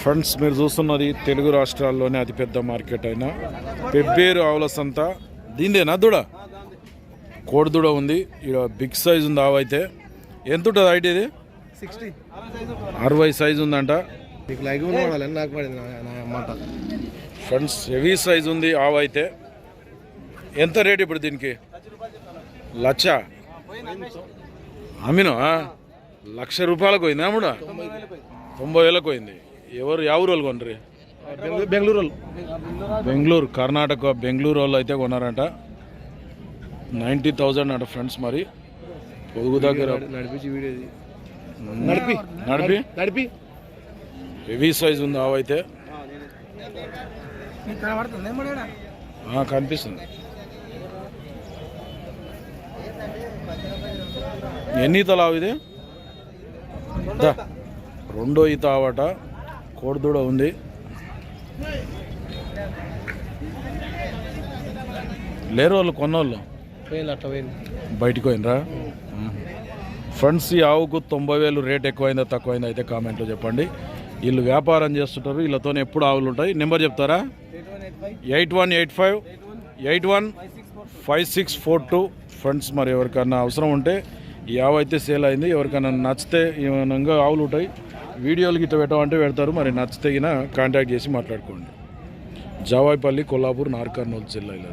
Friends మీరు చూస్తున్నది తెలుగు రాష్ట్రాల్లోనే అతిపెద్ద మార్కెట్ అయిన. పెబ్బేరు ఆవుల సంత. దీందేనా దూడ? కోడి దూడ ఉంది. ఇక్కడ బిగ్ సైజ్ ఉంది ఆవైతే ఎంత ఉంటుంది హైట్ ఇది? సిక్స్టీ. అరవై సైజ్ ఉందంట. ఫ్రెండ్స్ హెవీ సైజ్ ఉంది ఆవైతే ఎంత రేట్ ఇప్పుడు దీనికి? లక్ష? అమ్మినా లక్ష రూపాయలకు పోయింది అమ్ముడా తొంభై వేలకు పోయింది. ఎవరు ఎవరు వాళ్ళు కొనరు బెంగళూరు బెంగళూరు వాళ్ళు బెంగళూరు కర్ణాటక బెంగళూరు వాళ్ళు అయితే కొన్నారంట నైంటీ థౌజండ్ అంట ఫ్రెండ్స్ మరి పొదుగు దగ్గర. నడిపి నడిపి నడిపి హెవీ సైజ్ ఉంది ఆవైతే కనిపిస్తుంది ఎన్ని ఈతలు ఆవు ఇది. రెండో ఈత ఆవట కోడిదూడ ఉంది. లేరు వాళ్ళు కొన్నోళ్ళు బయటికి పోయినరా? ఫ్రెండ్స్ ఈ ఆవుకు తొంభై వేలు రేట్ ఎక్కువైందా తక్కువైందా అయితే కామెంట్లో చెప్పండి. వీళ్ళు వ్యాపారం చేస్తుంటారు వీళ్ళతో ఎప్పుడు ఆవులు ఉంటాయి. నెంబర్ చెప్తారా? Eight one eight five eight one five six four two. Friends మరి ఎవరికన్నా అవసరం ఉంటే ఈ ఆవు అయితే సేల్ అయింది. ఎవరికైనా నచ్చితే ఏమన్నా ఆవులు ఉంటాయి. వీడియోలు గిట్ట పెట్టమంటే పెడతారు. మరి నచ్చితేగిన కాంటాక్ట్ చేసి మాట్లాడుకోండి. జావాయిపల్లి కొల్లాపూర్ నార్కర్నూలు జిల్లా ఇది